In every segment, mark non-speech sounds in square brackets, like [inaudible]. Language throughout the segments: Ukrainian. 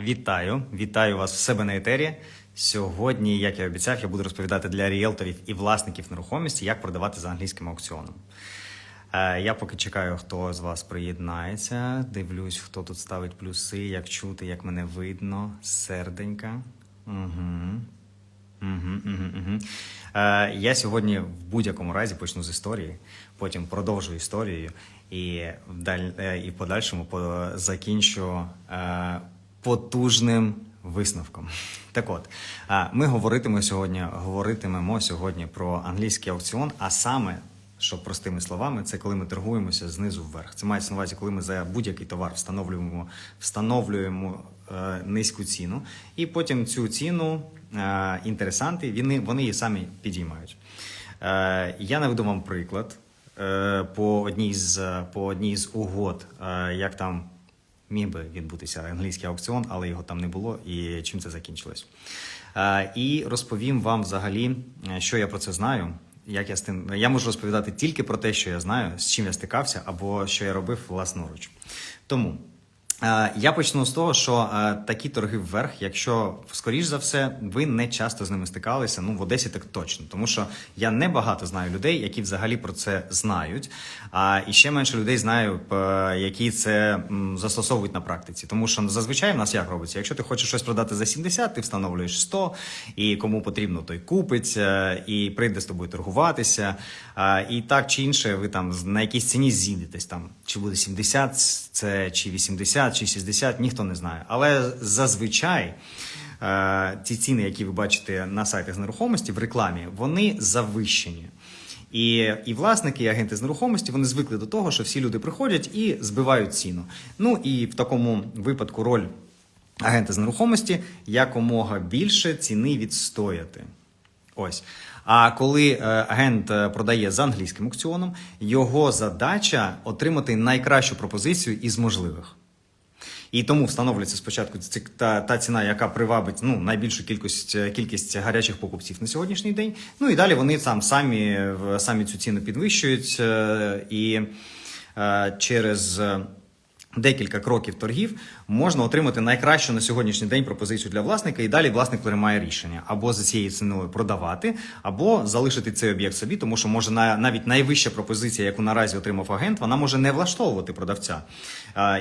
Вітаю, вітаю вас в себе на етері. Сьогодні, як я обіцяв, я буду розповідати для ріелторів і власників нерухомості, як продавати за англійським аукціоном. Е, Я поки чекаю, хто з вас приєднається. Дивлюсь, хто тут ставить плюси, як чути, як мене видно. Серденька. Угу. Угу, угу, угу. Е, я сьогодні в будь-якому разі почну з історії, потім продовжу історію і в, е, і в подальшому по... закінчу е, потужним висновком. Так от, ми говоритимемо сьогодні, говоритимемо сьогодні про англійський аукціон, а саме. Що простими словами, це коли ми торгуємося знизу вверх. Це мається на увазі, коли ми за будь-який товар встановлюємо, встановлюємо е, низьку ціну, і потім цю ціну е, інтересанти вони, вони її самі підіймають. Е, я наведу вам приклад е, по одній з по одній з угод, е, як там міг би відбутися англійський аукціон, але його там не було, і чим це закінчилось. І розповім вам взагалі, е, що я про це знаю. Як я з тим я можу розповідати тільки про те, що я знаю, з чим я стикався, або що я робив власноруч. Тому я почну з того, що е, такі торги вверх, якщо скоріш за все, ви не часто з ними стикалися. Ну в Одесі так точно, тому що я не багато знаю людей, які взагалі про це знають. А і ще менше людей знаю, які це застосовують на практиці. Тому що зазвичай в нас як робиться? Якщо ти хочеш щось продати за 70, ти встановлюєш 100, і кому потрібно, той купить, е, і прийде з тобою торгуватися. І так чи інше, ви там на якійсь ціні зійдетесь там, чи буде 70, це чи 80, чи 60, ніхто не знає. Але зазвичай. е, Ті ціни, які ви бачите на сайтах з нерухомості в рекламі, вони завищені. І, і власники, і агенти з нерухомості вони звикли до того, що всі люди приходять і збивають ціну. Ну і в такому випадку роль агента з нерухомості якомога більше ціни відстояти. Ось. А коли е, агент е, продає за англійським аукціоном, його задача отримати найкращу пропозицію із можливих. І тому встановлюється спочатку та, та ціна, яка привабить ну, найбільшу кількість, кількість гарячих покупців на сьогоднішній день. Ну і далі вони там самі, самі цю ціну підвищують е, і е, через. Декілька кроків торгів можна отримати найкращу на сьогоднішній день пропозицію для власника, і далі власник приймає рішення або за цією ціною продавати, або залишити цей об'єкт собі, тому що може на- навіть найвища пропозиція, яку наразі отримав агент, вона може не влаштовувати продавця.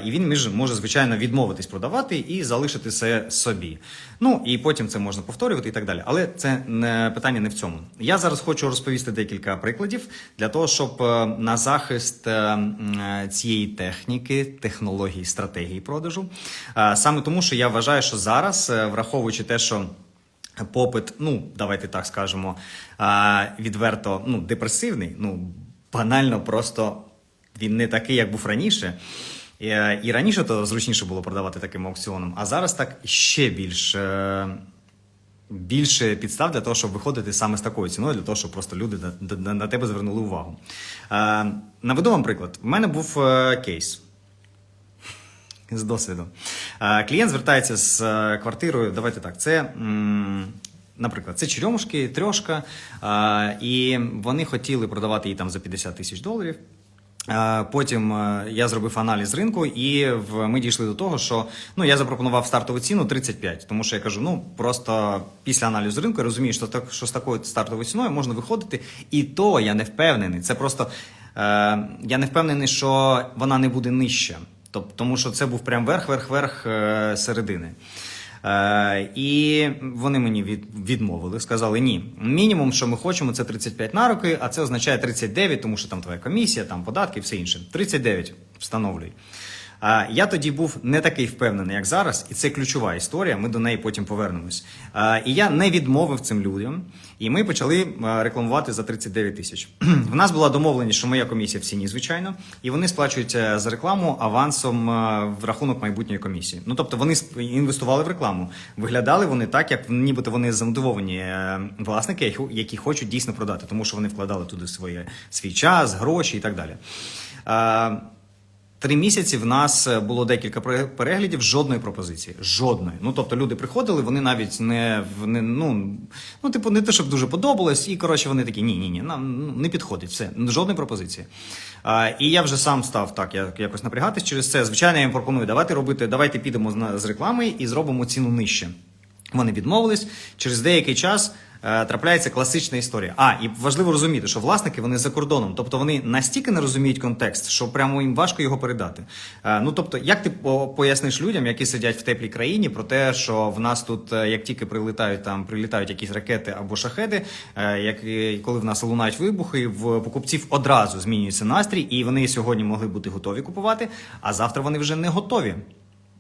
І він може, звичайно, відмовитись продавати і залишити це собі. Ну і потім це можна повторювати і так далі. Але це не питання не в цьому. Я зараз хочу розповісти декілька прикладів для того, щоб е, на захист е, е, цієї техніки, технології, стратегії продажу. Саме тому, що я вважаю, що зараз, е, враховуючи те, що попит, ну давайте так скажемо, відверто ну, депресивний, ну банально просто він не такий, як був раніше. І, е, раніше то зручніше було продавати таким аукціоном, а зараз так ще більш. е, Більше підстав для того, щоб виходити саме з такою ціною, для того, щоб просто люди на, тебе звернули увагу. Наведу вам приклад. У мене був кейс з досвіду. Е, клієнт звертається з е, квартирою. Давайте так, це. Наприклад, це черемушки, трьошка, е, і вони хотіли продавати її там за 50 тисяч доларів. Потім я зробив аналіз ринку, і в- ми дійшли до того, що ну я запропонував стартову ціну 35, тому що я кажу: ну просто після аналізу ринку я розумію, що так що з такою стартовою ціною можна виходити, і то я не впевнений. Це просто я не впевнений, що вона не буде нижча. Тобто, тому що це був прям верх, верх, верх е, середини. Е, і вони мені від, відмовили, сказали: ні, мінімум, що ми хочемо, це 35 на руки, а це означає 39, тому що там твоя комісія, там податки, все інше. 39 встановлюй. Я тоді був не такий впевнений, як зараз, і це ключова історія. Ми до неї потім повернемось. І я не відмовив цим людям, і ми почали рекламувати за 39 тисяч. [clears throat] В нас була домовленість, що моя комісія в ціні, звичайно, і вони сплачують е, за рекламу авансом е, в рахунок майбутньої комісії. Ну тобто вони інвестували в рекламу. Виглядали вони так, як нібито вони замотивовані е, власники, які хочуть дійсно продати, тому що вони вкладали туди своє свій час, гроші і так далі. Три місяці в нас е, було декілька переглядів, жодної пропозиції. Жодної. Ну тобто люди приходили, вони навіть не, в- не ну, ну, типу, не те, щоб дуже подобалось, і коротше вони такі: ні, ні, ні, нам ну, не підходить. Все, жодної пропозиції. А, і я вже сам став так, як, якось напрягатись через це. Звичайно, я їм пропоную, давайте робити, давайте підемо з, реклами і зробимо ціну нижче. Вони відмовились. Через деякий час трапляється класична історія. А, і важливо розуміти, що власники вони за кордоном, тобто вони настільки не розуміють контекст, що прямо їм важко його передати. Е, ну тобто, як ти поясниш людям, які сидять в теплій країні, про те, що в нас тут, е, як тільки прилітають там, прилітають якісь ракети або шахеди, е, як коли в нас лунають вибухи, в покупців одразу змінюється настрій, і вони сьогодні могли бути готові купувати, а завтра вони вже не готові.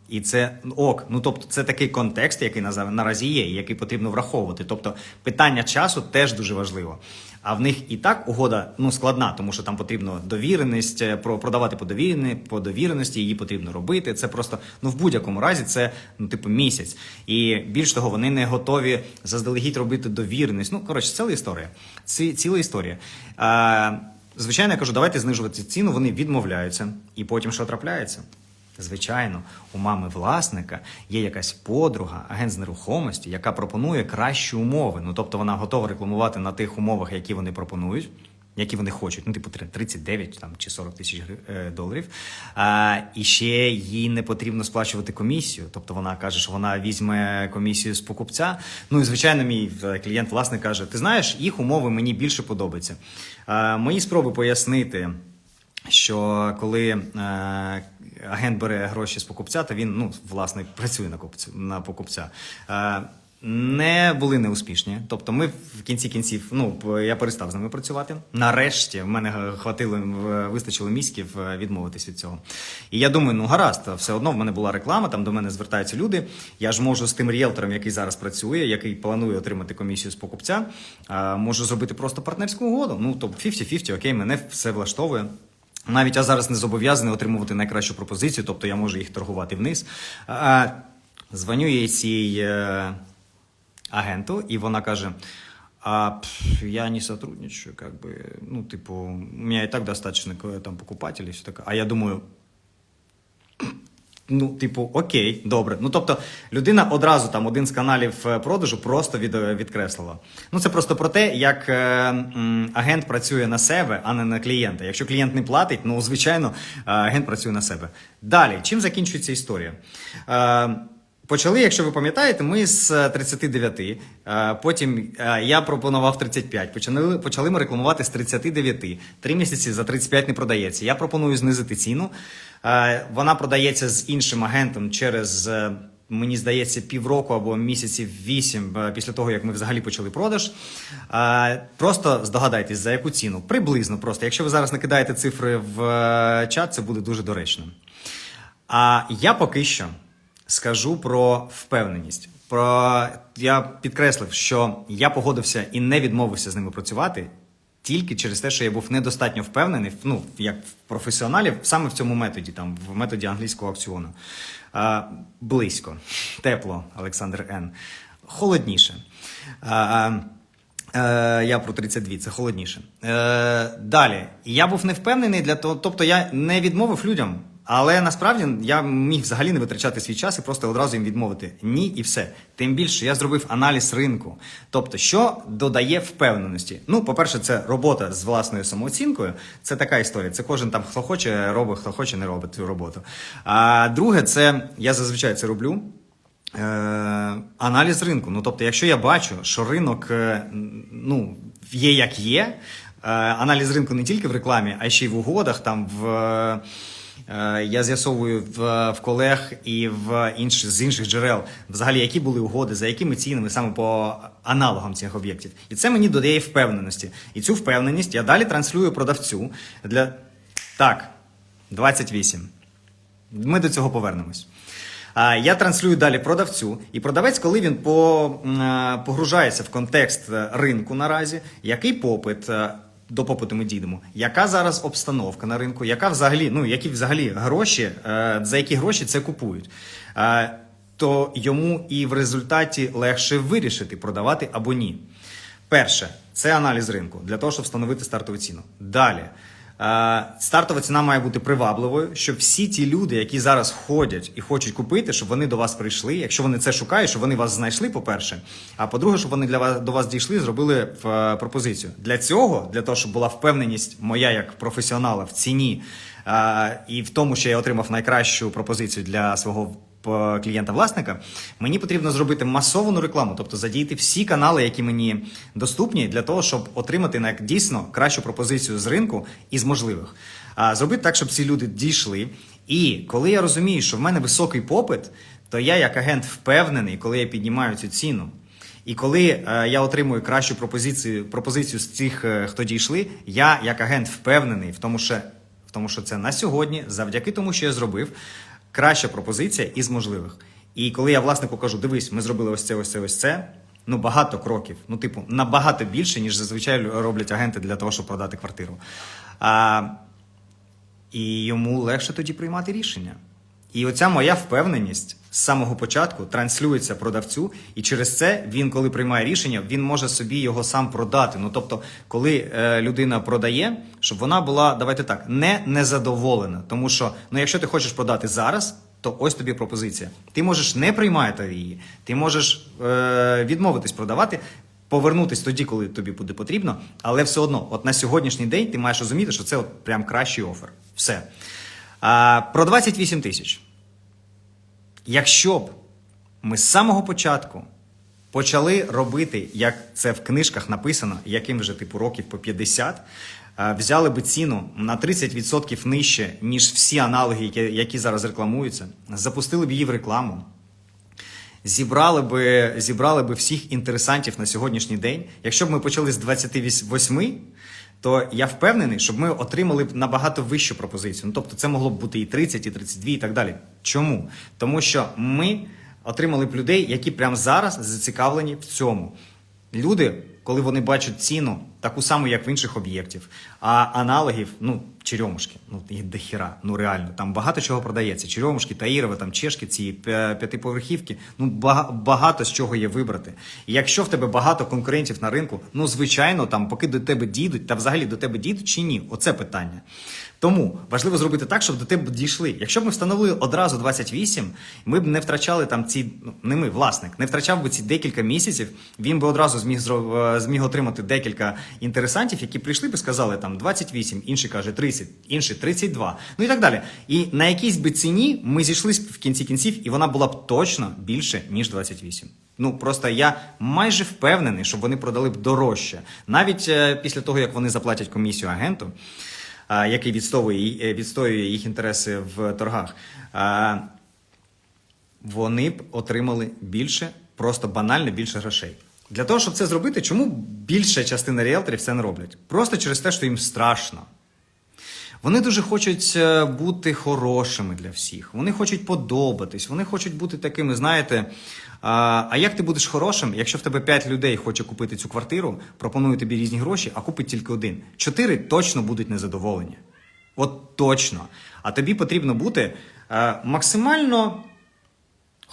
І це ок. Ну тобто, це такий контекст, який на- наразі є, який потрібно враховувати. Тобто, питання часу теж дуже важливо. А в них і так угода ну складна, тому що там потрібно довіреність, е, про продавати по довірені, по довіреності, її потрібно робити. Це просто ну в будь-якому разі це ну типу місяць. І більш того, вони не готові заздалегідь робити довіреність. Ну коротше, ціла історія. Ці ціла історія. А, звичайно, я кажу, давайте знижувати ціну. Вони відмовляються, і потім що трапляється? Звичайно, у мами власника є якась подруга, агент з нерухомості, яка пропонує кращі умови. Ну тобто вона готова рекламувати на тих умовах, які вони пропонують, які вони хочуть. Ну, типу, 39 там, чи 40 тисяч е, доларів. А, і ще їй не потрібно сплачувати комісію. Тобто вона каже, що вона візьме комісію з покупця. Ну і звичайно, мій е, клієнт власник каже: Ти знаєш, їх умови мені більше подобаються. А, мої спроби пояснити що коли е, агент бере гроші з покупця, то він ну, власне працює на купцю на покупця. Е, не були неуспішні. Тобто, ми в кінці кінців, ну я перестав з ними працювати. Нарешті в мене хватило е, вистачило мізків е, відмовитись від цього. І я думаю, ну гаразд, все одно в мене була реклама, там до мене звертаються люди. Я ж можу з тим ріелтором, який зараз працює, який планує отримати комісію з покупця, е, можу зробити просто партнерську угоду. Ну тобто 50-50, окей, мене все влаштовує. Навіть я зараз не зобов'язаний отримувати найкращу пропозицію, тобто я можу їх торгувати вниз. Дзвоню їй цій е, агенту, і вона каже: а, пф, я не сотрудничаю, как бы, ну, типу, у мене і так достаточно э, там покупателей, все таке. А я думаю, Ну, типу, окей, добре. Ну тобто, людина одразу там один з каналів е, продажу просто від, відкреслила. Ну це просто про те, як е, агент працює на себе, а не на клієнта. Якщо клієнт не платить, ну звичайно, е, агент працює на себе. Далі, чим закінчується історія? Е, Почали, якщо ви пам'ятаєте, ми з е, 39, е, потім е, я пропонував 35, почали, почали ми рекламувати з 39. Три місяці за 35 не продається. Я пропоную знизити ціну. Е, Вона продається з іншим агентом через, е, мені здається, півроку або місяців вісім е, після того, як ми взагалі почали продаж. Е, Просто здогадайтесь, за яку ціну. Приблизно просто. Якщо ви зараз накидаєте цифри в е, чат, це буде дуже доречно. А я поки що скажу про впевненість. Про я підкреслив, що я погодився і не відмовився з ними працювати тільки через те, що я був недостатньо впевнений, ну як професіоналів, саме в цьому методі, там в методі англійського аукціону. А, близько, тепло, Олександр Н. Холодніше. А, Е, я про 32, це холодніше. Е, далі. Я був не впевнений для того, тобто я не відмовив людям, але насправді я міг взагалі не витрачати свій час і просто одразу їм відмовити. Ні, і все. Тим більше я зробив аналіз ринку. Тобто, що додає впевненості? Ну, по-перше, це робота з власною самооцінкою. Це така історія. Це кожен там хто хоче робить, хто хоче не робить цю роботу. А друге, це я зазвичай це роблю. Е, аналіз ринку. Ну, тобто, якщо я бачу, що ринок е, ну, є як є, е, аналіз ринку не тільки в рекламі, а ще й в угодах, там в. е, Я з'ясовую в, в колег і в інші, з інших джерел, взагалі, які були угоди, за якими цінами саме по аналогам цих об'єктів. І це мені додає впевненості. І цю впевненість я далі транслюю продавцю для. Так, 28. Ми до цього повернемось. Я транслюю далі продавцю, і продавець, коли він е, погружається в контекст е, ринку наразі, який попит. До попиту ми дійдемо. Яка зараз обстановка на ринку? Яка взагалі, ну які взагалі гроші, е, за які гроші це купують? Е, То йому і в результаті легше вирішити, продавати або ні. Перше, це аналіз ринку для того, щоб встановити стартову ціну. Далі. Е, Стартова ціна має бути привабливою, щоб всі ті люди, які зараз ходять і хочуть купити, щоб вони до вас прийшли. Якщо вони це шукають, щоб вони вас знайшли, по-перше. А по-друге, щоб вони для вас до вас дійшли, зробили е, пропозицію. Для цього, для того, щоб була впевненість моя як професіонала в ціні е, і в тому, що я отримав найкращу пропозицію для свого клієнта-власника, мені потрібно зробити масовану рекламу, тобто задіяти всі канали, які мені доступні, для того, щоб отримати на дійсно кращу пропозицію з ринку із можливих. А зробити так, щоб ці люди дійшли. І коли я розумію, що в мене високий попит, то я як агент впевнений, коли я піднімаю цю ціну. І коли е, я отримую кращу пропозицію, пропозицію з цих, е, хто дійшли, я як агент впевнений в тому, що, в тому, що це на сьогодні, завдяки тому, що я зробив, краща пропозиція із можливих. І коли я власнику кажу, дивись, ми зробили ось це, ось це, ось це. Ну, багато кроків. Ну, типу, набагато більше, ніж зазвичай роблять агенти для того, щоб продати квартиру. А, і йому легше тоді приймати рішення. І оця моя впевненість з самого початку транслюється продавцю, і через це він, коли приймає рішення, він може собі його сам продати. Ну тобто, коли е, людина продає, щоб вона була, давайте так, не незадоволена. Тому що ну, якщо ти хочеш продати зараз, то ось тобі пропозиція. Ти можеш не приймати її, ти можеш е, відмовитись продавати. Повернутись тоді, коли тобі буде потрібно, але все одно, от на сьогоднішній день ти маєш розуміти, що це от прям кращий офер. Все. А, про 28 тисяч. Якщо б ми з самого початку почали робити, як це в книжках написано, яким вже типу років по 50, взяли би ціну на 30% нижче, ніж всі аналоги, які, які зараз рекламуються, запустили б її в рекламу, зібрали би, зібрали би всіх інтересантів на сьогоднішній день. Якщо б ми почали з 28, то я впевнений, щоб ми отримали б набагато вищу пропозицію. Ну, тобто це могло б бути і 30, і 32, і так далі. Чому? Тому що ми отримали б людей, які прямо зараз зацікавлені в цьому. Люди, коли вони бачать ціну таку саму, як в інших об'єктів, а аналогів, ну, черемушки, ну їх дохіра, ну реально, там багато чого продається. Черемушки, Таїрова, там чешки, ці п'ятиповерхівки, ну багато з чого є вибрати. І якщо в тебе багато конкурентів на ринку, ну звичайно, там поки до тебе дійдуть, та взагалі до тебе дійдуть чи ні, оце питання. Тому важливо зробити так, щоб до тебе дійшли. Якщо б ми встановили одразу 28, ми б не втрачали там ці, ну не ми, власник, не втрачав би ці декілька місяців. Він би одразу зміг е, зміг отримати декілька інтересантів, які прийшли б і сказали там 28, інший каже 30, інший 32, ну і так далі. І на якійсь би ціні ми зійшлись в кінці кінців, і вона була б точно більше ніж 28. Ну просто я майже впевнений, що вони продали б дорожче, навіть е, після того як вони заплатять комісію агенту який відстоює, відстоює їх інтереси в торгах, вони б отримали більше, просто банально більше грошей. Для того, щоб це зробити, чому більша частина ріелторів це не роблять? Просто через те, що їм страшно. Вони дуже хочуть е, бути хорошими для всіх. Вони хочуть подобатись, вони хочуть бути такими, знаєте. А, а як ти будеш хорошим, якщо в тебе 5 людей хоче купити цю квартиру, пропонує тобі різні гроші, а купить тільки один? Чотири точно будуть незадоволені. От точно. А тобі потрібно бути е, максимально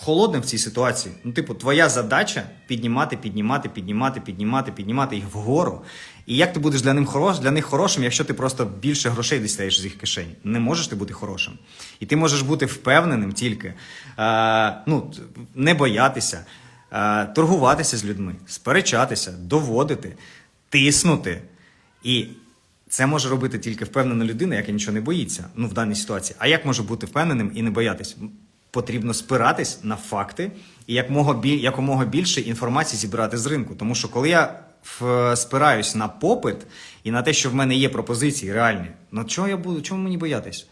холодним в цій ситуації. Ну, типу, твоя задача піднімати, піднімати, піднімати, піднімати, піднімати їх вгору. І як ти будеш для них, хорош, для них хорошим, якщо ти просто більше грошей дістаєш з їх кишені? Не можеш ти бути хорошим. І ти можеш бути впевненим тільки, е, ну, не боятися, е, торгуватися з людьми, сперечатися, доводити, тиснути. І це може робити тільки впевнена людина, яка нічого не боїться ну, в даній ситуації. А як може бути впевненим і не боятись? Потрібно спиратись на факти і якомога, більше інформації зібрати з ринку. Тому що коли я спираюсь на попит і на те, що в мене є пропозиції реальні, ну чого я буду, чому мені боятись?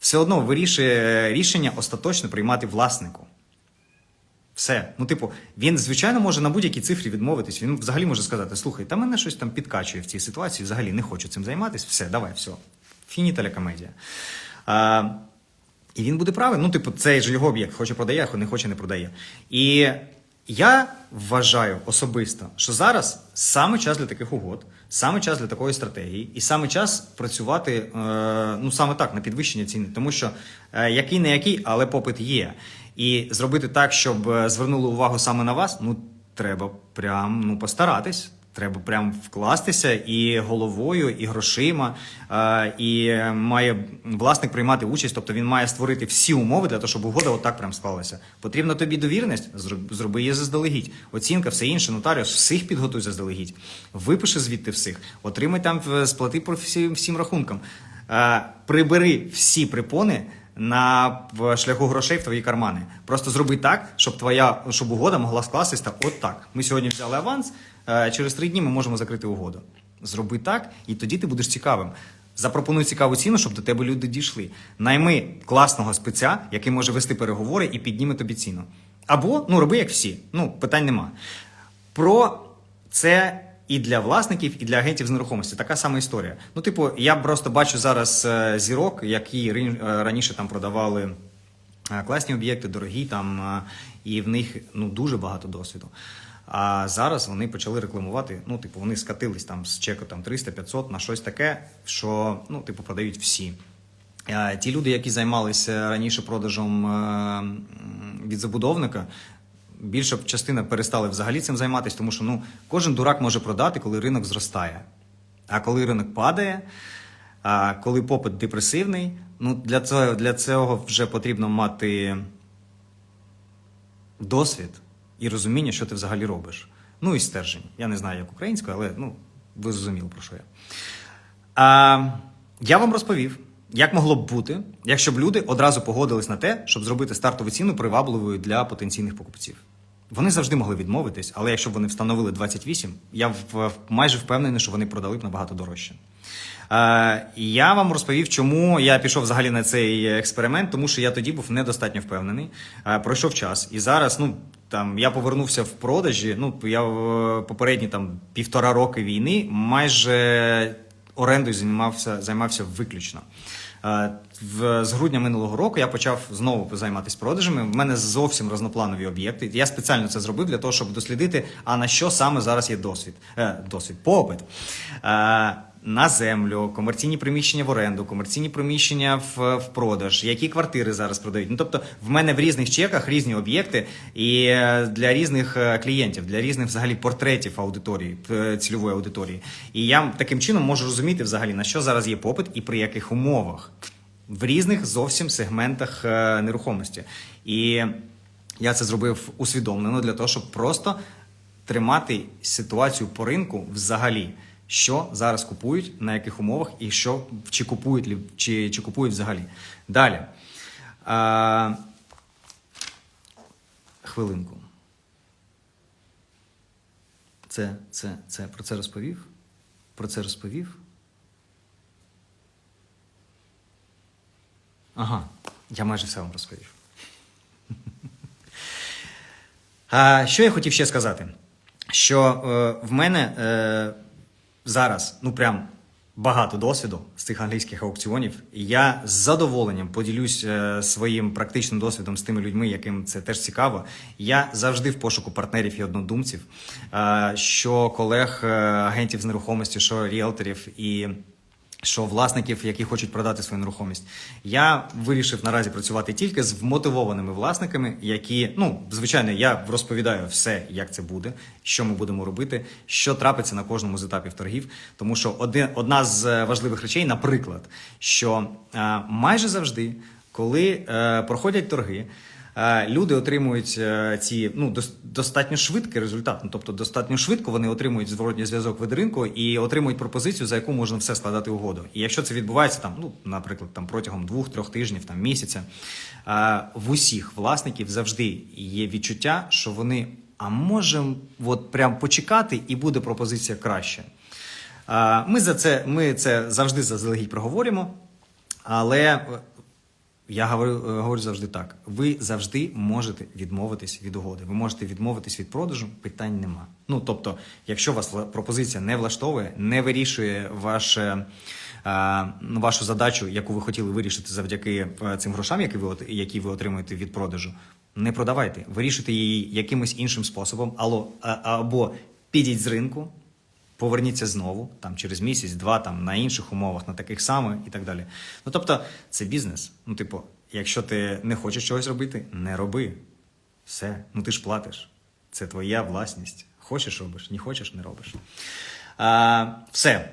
Все одно вирішує рішення остаточно приймати власнику. Все. Ну, типу, він, звичайно, може на будь-якій цифрі відмовитись. Він взагалі може сказати: слухай, та мене щось там підкачує в цій ситуації, взагалі не хочу цим займатися. Все, давай, все. Фініталя комедія. І він буде правий. Ну, типу, це ж його об'єкт, хоче продає, не хоче не продає. І я вважаю особисто, що зараз саме час для таких угод, саме час для такої стратегії, і саме час працювати е, ну саме так на підвищення ціни, тому що е, який не який, але попит є. І зробити так, щоб е, звернули увагу саме на вас, ну треба прям ну постаратись. Треба прям вкластися і головою, і грошима, е, і має власник приймати участь, тобто він має створити всі умови для того, щоб угода отак прям склалася. Потрібна тобі довірність, зроб- зроби її заздалегідь. Оцінка, все інше, нотаріус, всіх підготуй заздалегідь. Випиши звідти всіх, отримай там сплати по всім, всім рахункам. Е, Прибери всі припони на шляху грошей в твої кармани. Просто зроби так, щоб твоя щоб угода могла скластися от так. Ми сьогодні взяли аванс. Е, Через три дні ми можемо закрити угоду. Зроби так, і тоді ти будеш цікавим. Запропонуй цікаву ціну, щоб до тебе люди дійшли. Найми класного спеця, який може вести переговори і підніме тобі ціну. Або ну роби як всі. Ну питань нема. Про це і для власників, і для агентів з нерухомості. Така сама історія. Ну, типу, я просто бачу зараз е, зірок, які е, раніше там продавали класні об'єкти, дорогі там, і в них ну дуже багато досвіду. А зараз вони почали рекламувати. Ну, типу, вони скатились там з чеку там 300-500 на щось таке, що ну, типу, продають всі. Е, Ті люди, які займалися раніше продажем е, від забудовника, більша частина перестали взагалі цим займатися, тому що ну, кожен дурак може продати, коли ринок зростає. А коли ринок падає, а коли попит депресивний, ну, для цього, для цього вже потрібно мати досвід і розуміння, що ти взагалі робиш. Ну і стержень. Я не знаю, як українською, але ну, ви зрозуміли, про що я. А, я вам розповів, як могло б бути, якщо б люди одразу погодились на те, щоб зробити стартову ціну привабливою для потенційних покупців. Вони завжди могли відмовитись, але якщо б вони встановили 28, я в, майже впевнений, що вони продали б набагато дорожче. Е, я вам розповів, чому я пішов взагалі на цей експеримент, тому що я тоді був недостатньо впевнений. Е, пройшов час, і зараз, ну там я повернувся в продажі. Ну я попередні там півтора роки війни майже орендою займався, займався виключно. Е, В, з грудня минулого року я почав знову займатися продажами. В мене зовсім разнопланові об'єкти. Я спеціально це зробив для того, щоб дослідити, а на що саме зараз є досвід. Е, досвід, попит. На землю, комерційні приміщення в оренду, комерційні приміщення в, в продаж, які квартири зараз продають. Ну тобто, в мене в різних чеках різні об'єкти, і е, для різних е, клієнтів, для різних взагалі портретів аудиторії, е, цільової аудиторії. І я таким чином можу розуміти взагалі на що зараз є попит і при яких умовах в різних зовсім сегментах нерухомості. І я це зробив усвідомлено для того, щоб просто тримати ситуацію по ринку взагалі. Що зараз купують, на яких умовах, і що чи купують чи, чи купують взагалі. Далі. А, хвилинку. Це, це, це про це розповів? Про це розповів? Ага, я майже все вам розповів. [laughs] А, що я хотів ще сказати? Що е, в мене е, зараз, ну прям багато досвіду з цих англійських аукціонів. Я з задоволенням поділюсь е, своїм практичним досвідом з тими людьми, яким це теж цікаво. Я завжди в пошуку партнерів і однодумців, е, що колег, е, агентів з нерухомості, що ріелторів і що власників, які хочуть продати свою нерухомість. Я вирішив наразі працювати тільки з вмотивованими власниками, які, ну, звичайно, я розповідаю все, як це буде, що ми будемо робити, що трапиться на кожному з етапів торгів. Тому що один, одна з е, важливих речей, наприклад, що е, майже завжди, коли е, проходять торги, люди отримують е, ці ну достатньо швидкий результат. Ну тобто, достатньо швидко вони отримують зворотній зв'язок від ринку і отримують пропозицію, за яку можна все складати угоду. І якщо це відбувається там, ну наприклад, там протягом двох-трьох тижнів, там місяця, е, в усіх власників завжди є відчуття, що вони. А можемо от прям почекати, і буде пропозиція краще. Е, Ми за це, ми це завжди заздалегідь проговоримо, але е, я говорю, е, говорю завжди так: ви завжди можете відмовитись від угоди. Ви можете відмовитись від продажу, питань нема. Ну тобто, якщо вас пропозиція не влаштовує, не вирішує ваше, е, ну, вашу задачу, яку ви хотіли вирішити завдяки е, цим грошам, які ви які ви отримуєте від продажу, не продавайте. Вирішуйте її якимось іншим способом, або підіть з ринку. Поверніться знову там через місяць, два там на інших умовах, на таких самих і так далі. Ну тобто, це бізнес. Ну, типу, якщо ти не хочеш чогось робити, не роби. Все, ну ти ж платиш. Це твоя власність. Хочеш робиш, не хочеш не робиш. А, все.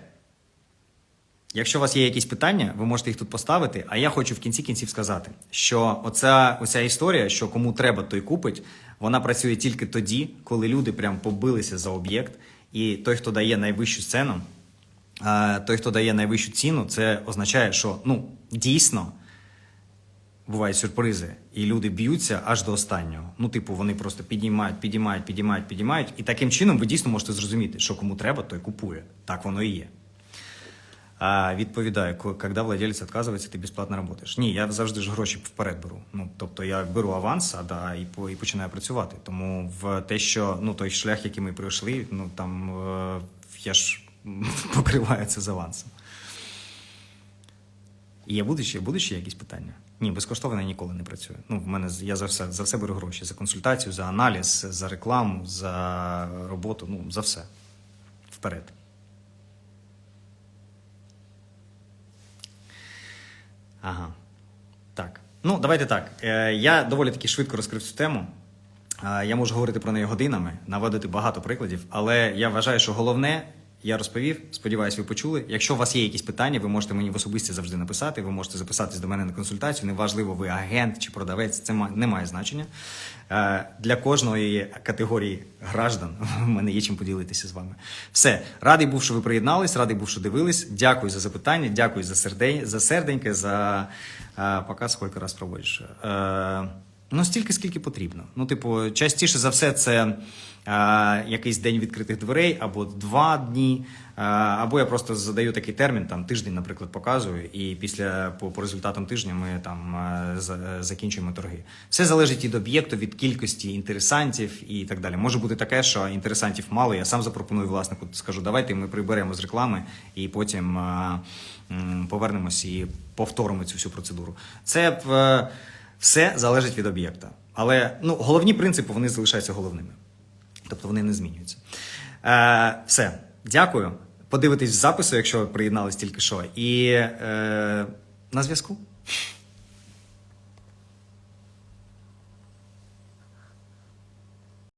Якщо у вас є якісь питання, ви можете їх тут поставити. А я хочу в кінці кінців сказати, що оця, оця історія, що кому треба, той купить, вона працює тільки тоді, коли люди прям побилися за об'єкт, і той, хто дає найвищу ціну, той, хто дає найвищу ціну, це означає, що ну дійсно бувають сюрпризи, і люди б'ються аж до останнього. Ну, типу, вони просто підіймають, підіймають, підіймають, підіймають. І таким чином ви дійсно можете зрозуміти, що кому треба, той купує. Так воно і є. Ко- коли владелець відказується, ти безплатно працюєш. Ні, я завжди ж гроші вперед беру. Ну тобто я беру аванс, а да, і по і починаю працювати. Тому в те, що ну той шлях, який ми пройшли, ну там е, я ж [laughs] покриваю це з авансом. Є будуть ще якісь питання? Ні, безкоштовно я ніколи не працюю. Ну, в мене я за все за все беру гроші за консультацію, за аналіз, за рекламу, за роботу. Ну за все. Вперед. Ага. Так. Ну, давайте так. Е, я доволі таки швидко розкрив цю тему. Е, я можу говорити про неї годинами, наводити багато прикладів, але я вважаю, що головне. Я розповів, сподіваюся, ви почули. Якщо у вас є якісь питання, ви можете мені в особисті завжди написати. Ви можете записатись до мене на консультацію. Неважливо, ви агент чи продавець, це не має значення. Е, Для кожної категорії граждан [laughs] в мене є чим поділитися з вами. Все, радий був, що ви приєднались, радий був, що дивились. Дякую за запитання, дякую за сердень, за серденьке, за е, показ, скільки раз проводиш. Ну, стільки, скільки потрібно. Ну, типу, частіше за все, це е, якийсь день відкритих дверей, або два дні, е, або я просто задаю такий термін, там тиждень, наприклад, показую, і після по, по результатам тижня ми там е, закінчуємо торги. Все залежить від об'єкту, від кількості інтересантів і так далі. Може бути таке, що інтересантів мало. Я сам запропоную власнику, скажу, давайте ми приберемо з реклами і потім е, повернемось і повторимо цю всю процедуру. Це е, все залежить від об'єкта. Але ну, головні принципи вони залишаються головними. Тобто вони не змінюються. Е, все, дякую. Подивитись в запису, якщо ви приєднались тільки що. І е, на зв'язку.